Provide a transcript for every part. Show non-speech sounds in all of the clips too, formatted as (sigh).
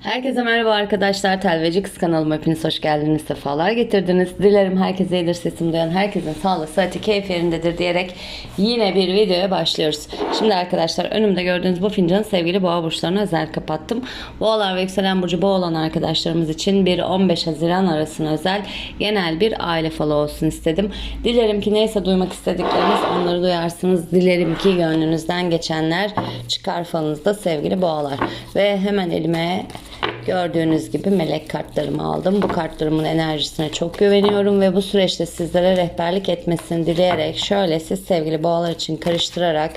Herkese merhaba arkadaşlar. Telveci Kız kanalıma hepiniz hoş geldiniz. Sefalar getirdiniz. Dilerim herkese iyidir sesim duyan herkesin sağlığı, sıhhati, keyif yerindedir diyerek yine bir videoya başlıyoruz. Şimdi arkadaşlar önümde gördüğünüz bu fincanı sevgili boğa burçlarına özel kapattım. Boğalar ve yükselen burcu boğa arkadaşlarımız için bir 15 Haziran arasına özel genel bir aile falı olsun istedim. Dilerim ki neyse duymak istedikleriniz onları duyarsınız. Dilerim ki gönlünüzden geçenler çıkar falınızda sevgili boğalar. Ve hemen elime Gördüğünüz gibi melek kartlarımı aldım. Bu kartlarımın enerjisine çok güveniyorum ve bu süreçte sizlere rehberlik etmesini dileyerek şöyle siz sevgili boğalar için karıştırarak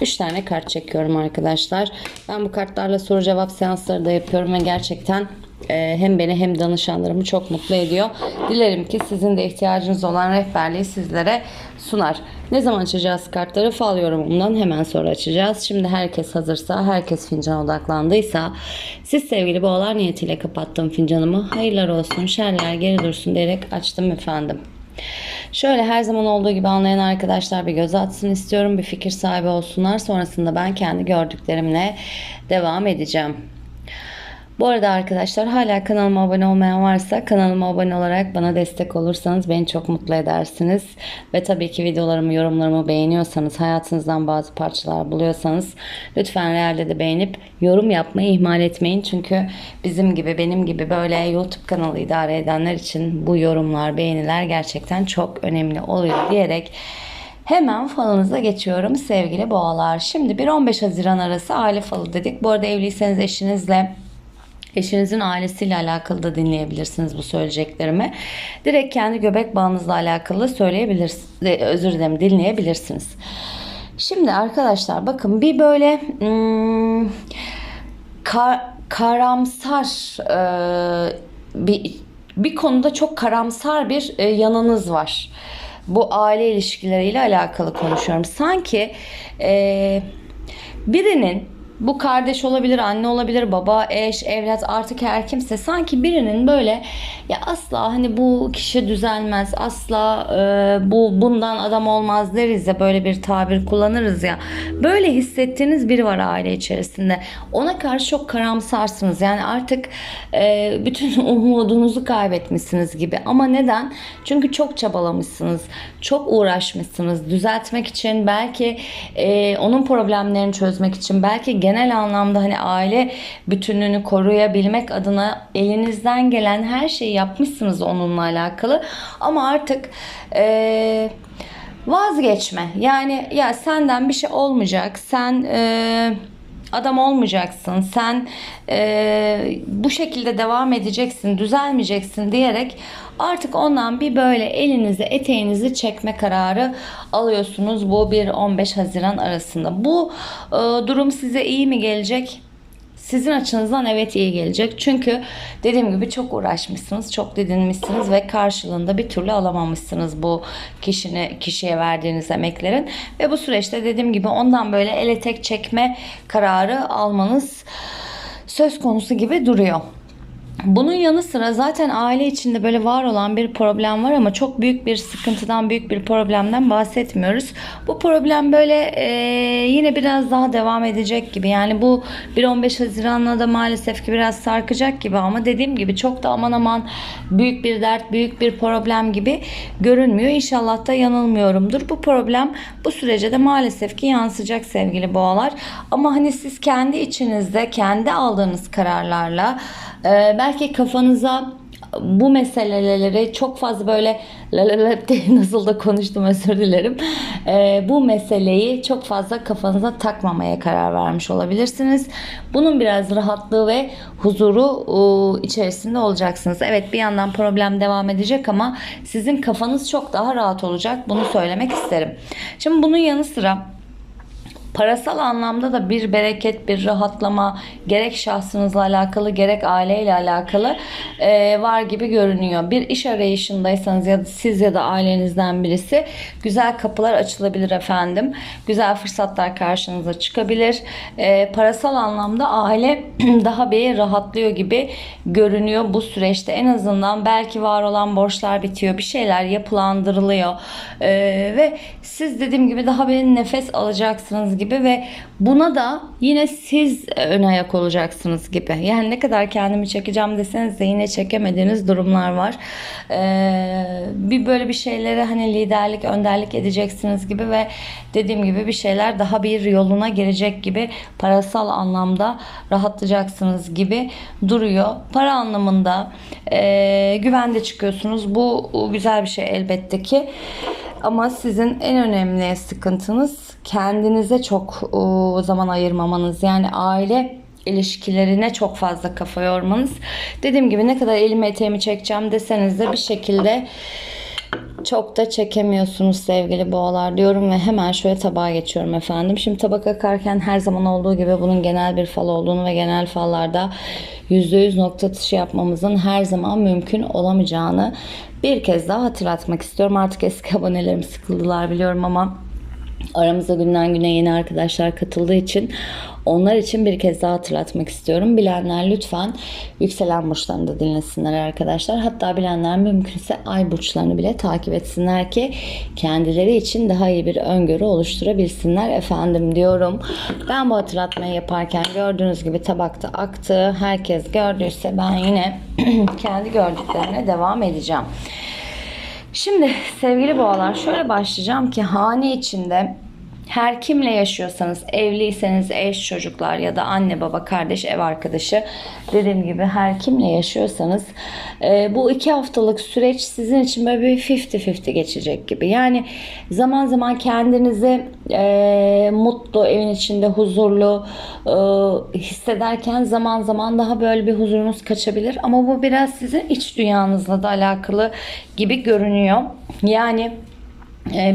3 tane kart çekiyorum arkadaşlar. Ben bu kartlarla soru cevap seansları da yapıyorum ve gerçekten hem beni hem danışanlarımı çok mutlu ediyor. Dilerim ki sizin de ihtiyacınız olan rehberliği sizlere sunar. Ne zaman açacağız kartları? Fal yorumundan hemen sonra açacağız. Şimdi herkes hazırsa, herkes fincana odaklandıysa siz sevgili boğalar niyetiyle kapattım fincanımı. Hayırlar olsun, şerler geri dursun diyerek açtım efendim. Şöyle her zaman olduğu gibi anlayan arkadaşlar bir göz atsın istiyorum. Bir fikir sahibi olsunlar. Sonrasında ben kendi gördüklerimle devam edeceğim. Bu arada arkadaşlar hala kanalıma abone olmayan varsa kanalıma abone olarak bana destek olursanız beni çok mutlu edersiniz. Ve tabii ki videolarımı, yorumlarımı beğeniyorsanız, hayatınızdan bazı parçalar buluyorsanız lütfen realde de beğenip yorum yapmayı ihmal etmeyin. Çünkü bizim gibi, benim gibi böyle YouTube kanalı idare edenler için bu yorumlar, beğeniler gerçekten çok önemli oluyor diyerek Hemen falınıza geçiyorum sevgili boğalar. Şimdi 1-15 Haziran arası aile falı dedik. Bu arada evliyseniz eşinizle Eşinizin ailesiyle alakalı da dinleyebilirsiniz bu söyleyeceklerimi. Direkt kendi göbek bağınızla alakalı söyleyebilirsiniz. Özür dilerim dinleyebilirsiniz. Şimdi arkadaşlar bakın bir böyle hmm, kar, karamsar e, bir bir konuda çok karamsar bir e, yanınız var. Bu aile ilişkileriyle alakalı konuşuyorum. Sanki e, birinin bu kardeş olabilir, anne olabilir, baba, eş, evlat artık her kimse sanki birinin böyle ya asla hani bu kişi düzelmez, asla e, bu bundan adam olmaz deriz ya böyle bir tabir kullanırız ya. Böyle hissettiğiniz biri var aile içerisinde. Ona karşı çok karamsarsınız. Yani artık e, bütün (laughs) umudunuzu kaybetmişsiniz gibi. Ama neden? Çünkü çok çabalamışsınız, çok uğraşmışsınız düzeltmek için, belki e, onun problemlerini çözmek için, belki genel anlamda hani aile bütünlüğünü koruyabilmek adına elinizden gelen her şeyi yapmışsınız onunla alakalı. Ama artık eee vazgeçme. Yani ya senden bir şey olmayacak. Sen eee adam olmayacaksın. Sen e, bu şekilde devam edeceksin, düzelmeyeceksin diyerek artık ondan bir böyle elinizi, eteğinizi çekme kararı alıyorsunuz bu 1-15 Haziran arasında. Bu e, durum size iyi mi gelecek? Sizin açınızdan evet iyi gelecek. Çünkü dediğim gibi çok uğraşmışsınız, çok didinmişsiniz ve karşılığında bir türlü alamamışsınız bu kişine kişiye verdiğiniz emeklerin ve bu süreçte dediğim gibi ondan böyle ele tek çekme kararı almanız söz konusu gibi duruyor. Bunun yanı sıra zaten aile içinde böyle var olan bir problem var ama çok büyük bir sıkıntıdan, büyük bir problemden bahsetmiyoruz. Bu problem böyle e, yine biraz daha devam edecek gibi. Yani bu 1-15 Haziran'la da maalesef ki biraz sarkacak gibi ama dediğim gibi çok da aman aman büyük bir dert, büyük bir problem gibi görünmüyor. İnşallah da yanılmıyorumdur. Bu problem bu sürece de maalesef ki yansıyacak sevgili boğalar. Ama hani siz kendi içinizde, kendi aldığınız kararlarla ee, belki kafanıza bu meseleleri çok fazla böyle (laughs) nasıl da konuştum özür dilerim. Ee, bu meseleyi çok fazla kafanıza takmamaya karar vermiş olabilirsiniz. Bunun biraz rahatlığı ve huzuru e, içerisinde olacaksınız. Evet bir yandan problem devam edecek ama sizin kafanız çok daha rahat olacak. Bunu söylemek isterim. Şimdi bunun yanı sıra parasal anlamda da bir bereket, bir rahatlama gerek şahsınızla alakalı gerek aileyle alakalı e, var gibi görünüyor. Bir iş arayışındaysanız ya da siz ya da ailenizden birisi güzel kapılar açılabilir efendim. Güzel fırsatlar karşınıza çıkabilir. E, parasal anlamda aile (clears throat) daha bir rahatlıyor gibi görünüyor bu süreçte. En azından belki var olan borçlar bitiyor. Bir şeyler yapılandırılıyor. E, ve siz dediğim gibi daha bir nefes alacaksınız gibi ve buna da yine siz ön ayak olacaksınız gibi. Yani ne kadar kendimi çekeceğim deseniz de yine çekemediğiniz durumlar var. Ee, bir böyle bir şeylere hani liderlik, önderlik edeceksiniz gibi ve dediğim gibi bir şeyler daha bir yoluna girecek gibi parasal anlamda rahatlayacaksınız gibi duruyor. Para anlamında e, güvende çıkıyorsunuz. Bu güzel bir şey elbette ki. Ama sizin en önemli sıkıntınız kendinize çok o, zaman ayırmamanız. Yani aile ilişkilerine çok fazla kafa yormanız. Dediğim gibi ne kadar elimi eteğimi çekeceğim deseniz de bir şekilde çok da çekemiyorsunuz sevgili boğalar diyorum ve hemen şöyle tabağa geçiyorum efendim. Şimdi tabak akarken her zaman olduğu gibi bunun genel bir fal olduğunu ve genel fallarda %100 nokta atışı yapmamızın her zaman mümkün olamayacağını bir kez daha hatırlatmak istiyorum. Artık eski (laughs) abonelerim sıkıldılar biliyorum ama aramıza günden güne yeni arkadaşlar katıldığı için onlar için bir kez daha hatırlatmak istiyorum. Bilenler lütfen yükselen burçlarını da dinlesinler arkadaşlar. Hatta bilenler mümkünse ay burçlarını bile takip etsinler ki kendileri için daha iyi bir öngörü oluşturabilsinler efendim diyorum. Ben bu hatırlatmayı yaparken gördüğünüz gibi tabakta aktı. Herkes gördüyse ben yine (clears throat) kendi gördüklerine devam edeceğim. Şimdi sevgili boğalar şöyle başlayacağım ki hane içinde her kimle yaşıyorsanız, evliyseniz eş, çocuklar ya da anne, baba, kardeş, ev arkadaşı dediğim gibi her kimle yaşıyorsanız e, bu iki haftalık süreç sizin için böyle bir 50-50 geçecek gibi. Yani zaman zaman kendinizi e, mutlu, evin içinde huzurlu e, hissederken zaman zaman daha böyle bir huzurunuz kaçabilir. Ama bu biraz sizin iç dünyanızla da alakalı gibi görünüyor. Yani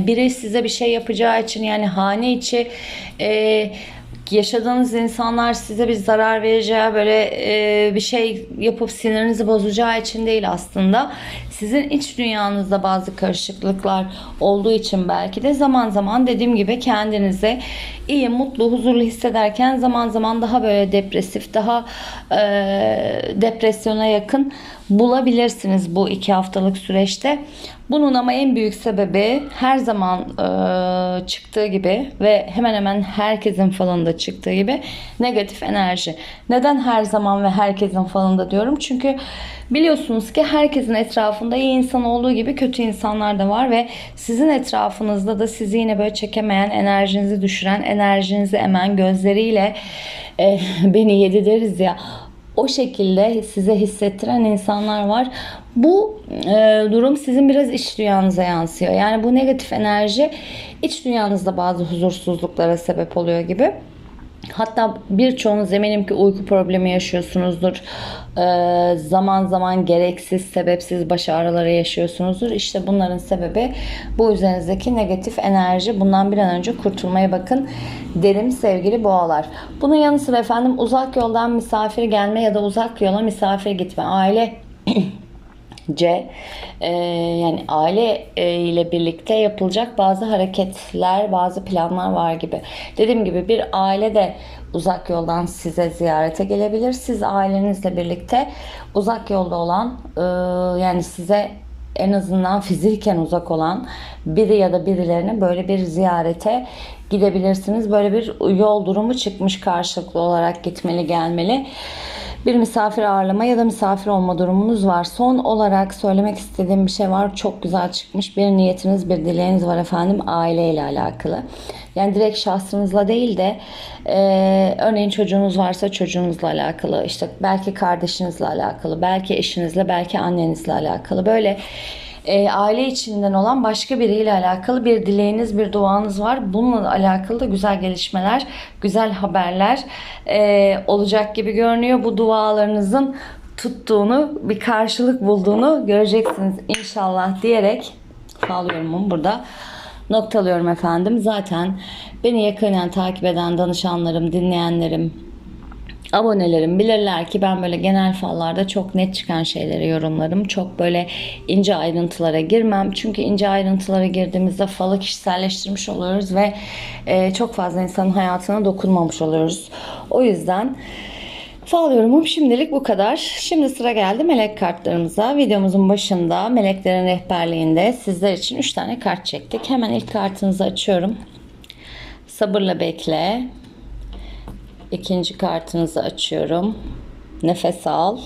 biri size bir şey yapacağı için yani hane içi e, yaşadığınız insanlar size bir zarar vereceği böyle e, bir şey yapıp sinirinizi bozacağı için değil aslında. Sizin iç dünyanızda bazı karışıklıklar olduğu için belki de zaman zaman dediğim gibi kendinize iyi, mutlu, huzurlu hissederken zaman zaman daha böyle depresif, daha e, depresyona yakın bulabilirsiniz bu iki haftalık süreçte. Bunun ama en büyük sebebi her zaman e, çıktığı gibi ve hemen hemen herkesin falında çıktığı gibi negatif enerji. Neden her zaman ve herkesin falında diyorum? Çünkü biliyorsunuz ki herkesin etrafında iyi insan olduğu gibi kötü insanlar da var ve sizin etrafınızda da sizi yine böyle çekemeyen, enerjinizi düşüren, enerjinizi emen gözleriyle e, beni yedi deriz ya o şekilde size hissettiren insanlar var. Bu e, durum sizin biraz iç dünyanıza yansıyor. Yani bu negatif enerji iç dünyanızda bazı huzursuzluklara sebep oluyor gibi. Hatta birçoğunuz eminim ki uyku problemi yaşıyorsunuzdur. Ee, zaman zaman gereksiz, sebepsiz baş ağrıları yaşıyorsunuzdur. İşte bunların sebebi bu üzerinizdeki negatif enerji. Bundan bir an önce kurtulmaya bakın derim sevgili boğalar. Bunun yanı sıra efendim uzak yoldan misafir gelme ya da uzak yola misafir gitme. Aile C e, yani aile e, ile birlikte yapılacak bazı hareketler, bazı planlar var gibi. Dediğim gibi bir aile de uzak yoldan size ziyarete gelebilir. Siz ailenizle birlikte uzak yolda olan e, yani size en azından fiziken uzak olan biri ya da birilerine böyle bir ziyarete gidebilirsiniz. Böyle bir yol durumu çıkmış karşılıklı olarak gitmeli gelmeli bir misafir ağırlama ya da misafir olma durumunuz var. Son olarak söylemek istediğim bir şey var. Çok güzel çıkmış. Bir niyetiniz, bir dileğiniz var efendim aileyle alakalı. Yani direkt şahsınızla değil de e, örneğin çocuğunuz varsa çocuğunuzla alakalı. işte belki kardeşinizle alakalı. Belki eşinizle, belki annenizle alakalı. Böyle e, aile içinden olan başka biriyle alakalı bir dileğiniz, bir duanız var. Bununla alakalı da güzel gelişmeler, güzel haberler e, olacak gibi görünüyor. Bu dualarınızın tuttuğunu, bir karşılık bulduğunu göreceksiniz inşallah diyerek sağlıyorum burada noktalıyorum efendim. Zaten beni yakından takip eden danışanlarım, dinleyenlerim, abonelerim bilirler ki ben böyle genel fallarda çok net çıkan şeyleri yorumlarım. Çok böyle ince ayrıntılara girmem. Çünkü ince ayrıntılara girdiğimizde falı kişiselleştirmiş oluyoruz ve e, çok fazla insanın hayatına dokunmamış oluyoruz. O yüzden Fal yorumum şimdilik bu kadar. Şimdi sıra geldi melek kartlarımıza. Videomuzun başında meleklerin rehberliğinde sizler için 3 tane kart çektik. Hemen ilk kartınızı açıyorum. Sabırla bekle. İkinci kartınızı açıyorum. Nefes al.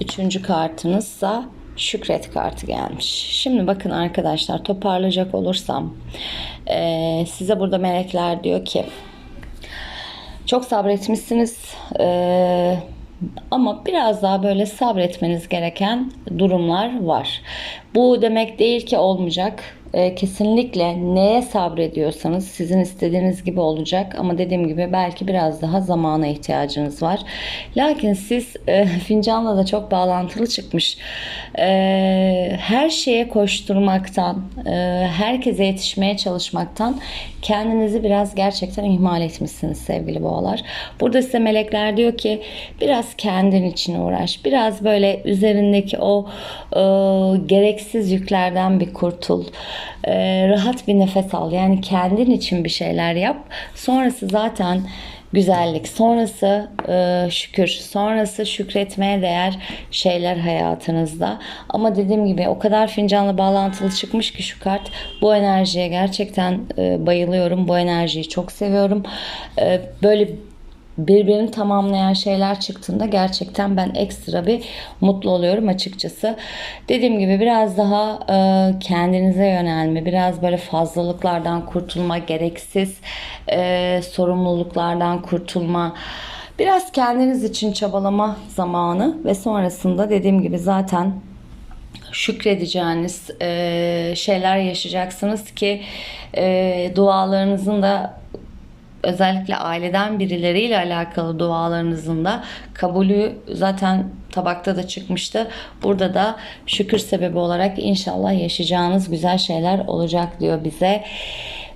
Üçüncü kartınızsa şükret kartı gelmiş. Şimdi bakın arkadaşlar toparlayacak olursam eee, size burada melekler diyor ki çok sabretmişsiniz eee, ama biraz daha böyle sabretmeniz gereken durumlar var. Bu demek değil ki olmayacak. Eee, kesinlikle neye sabrediyorsanız sizin istediğiniz gibi olacak ama dediğim gibi belki biraz daha zamana ihtiyacınız var. Lakin siz e, (laughs) fincanla da çok bağlantılı çıkmış. E, her şeye koşturmaktan, e, herkese yetişmeye çalışmaktan kendinizi biraz gerçekten ihmal etmişsiniz sevgili boğalar. Burada size melekler diyor ki biraz kendin için uğraş. Biraz böyle üzerindeki o e, gereksiz yüklerden bir kurtul. E, rahat bir nefes al. Yani kendin için bir şeyler yap. Sonrası zaten güzellik. Sonrası e, şükür. Sonrası şükretmeye değer şeyler hayatınızda. Ama dediğim gibi o kadar fincanla bağlantılı çıkmış ki şu kart. Bu enerjiye gerçekten e, bayılıyorum. Bu enerjiyi çok seviyorum. E, böyle birbirini tamamlayan şeyler çıktığında gerçekten ben ekstra bir mutlu oluyorum açıkçası. Dediğim gibi biraz daha e, kendinize yönelme, biraz böyle fazlalıklardan kurtulma, gereksiz e, sorumluluklardan kurtulma. Biraz kendiniz için çabalama zamanı ve sonrasında dediğim gibi zaten şükredeceğiniz e, şeyler yaşayacaksınız ki e, dualarınızın da özellikle aileden birileriyle alakalı dualarınızın da kabulü zaten tabakta da çıkmıştı. Burada da şükür sebebi olarak inşallah yaşayacağınız güzel şeyler olacak diyor bize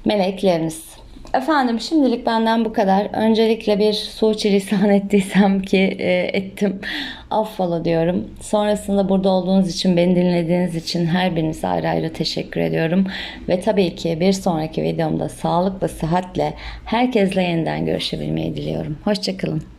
melekleriniz. Efendim şimdilik benden bu kadar. Öncelikle bir suçilisan (laughs) ettiysem ki e, ettim. Affola diyorum. Sonrasında burada olduğunuz için, beni dinlediğiniz için her birinize ayrı ayrı teşekkür ediyorum. Ve tabii ki bir sonraki videomda sağlıkla, sıhhatle herkesle yeniden görüşebilmeyi diliyorum. Hoşçakalın.